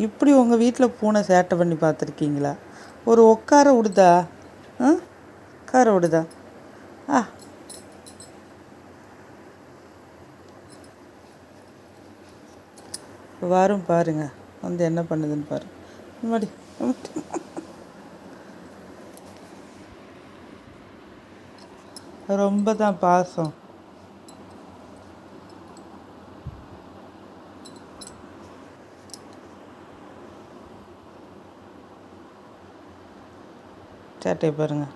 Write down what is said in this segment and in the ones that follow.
இப்படி உங்கள் வீட்டில் பூனை சேட்டை பண்ணி பார்த்துருக்கீங்களா? ஒரு உட்கார விடுதா? ஆ? உட்கார விடுதா? ஆ. வரும் பாருங்க. வந்து என்ன பண்ணுதுன்னு பாருமாடி முன்னாடி. ரொம்ப தான் பாசம். சேட்டையை பாருங்கள்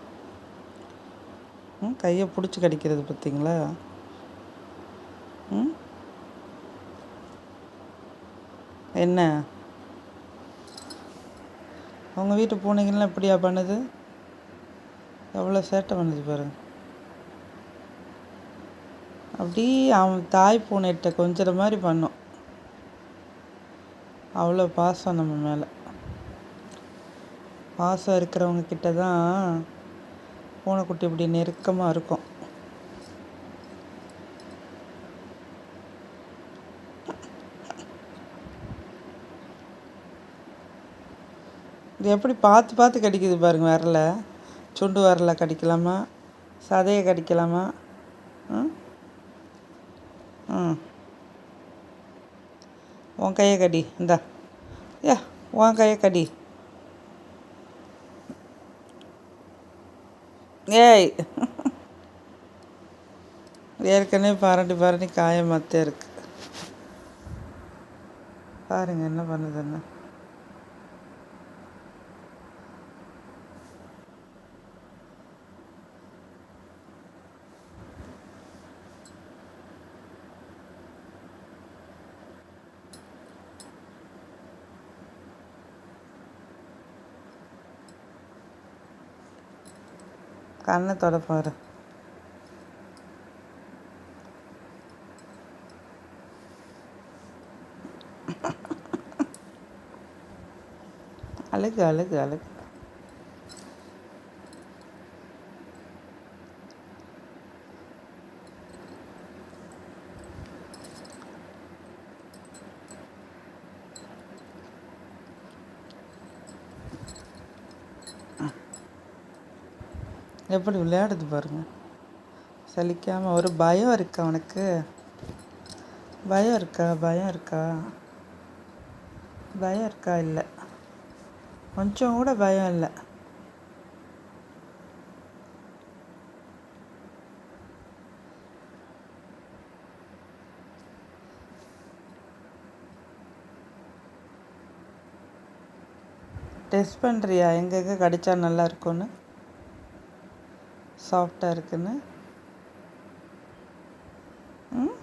ம் கையை பிடிச்சி கடிக்கிறது பார்த்தீங்களா ம்? என்ன? உங்கள் வீட்டு பூனைகள்லாம் எப்படியா பண்ணுது? எவ்வளோ சேட்டை பண்ணுது பாருங்கள் அப்படி அவன் தாய் பூனைகிட்ட கொஞ்சம் மாதிரி பண்ணும். அவ்வளோ பாசம் நம்ம மேலே. பாசம் இருக்கிறவங்க கிட்ட தான் பூனைக்குட்டி இப்படி நெருக்கமாக இருக்கும். இது எப்படி பார்த்து பார்த்து கடிக்குது பாருங்க வரல சுண்டு வரல கடிக்கலாமா? சதையை கடிக்கலாமா? ம் ம் உன் கையை கடி. இந்தா. ஏ உன் கையை கடி. ஏய். ஏற்கனவே பரண்டி பரண்டி காயமாத்தே இருக்கு. பாருங்க என்ன பண்ணுதுன்னு. கண்ணை தொட அழகு அழகு அழகு. எப்படி விளையாடுது பாருங்க. சலிக்காமல் ஒரு பயம் இருக்கா உனக்கு? பயம் இருக்கா? பயம் இருக்கா? பயம் இருக்கா? இல்லை. கொஞ்சம் கூட பயம் இல்லை. டெஸ்ட் பண்ணுறியா எங்கெங்கே கடிச்சா நல்லா இருக்கும்னு? சாஃப்டாக இருக்குன்னு. ம்?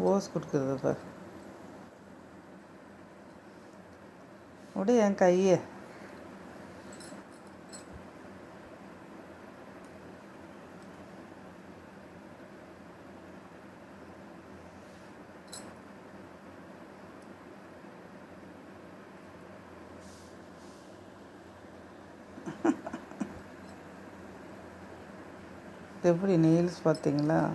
ஓஸ் கொடுக்குறது பார். விடு என் கையை. எப்படி நெயில்ஸ் பார்த்தீங்களா?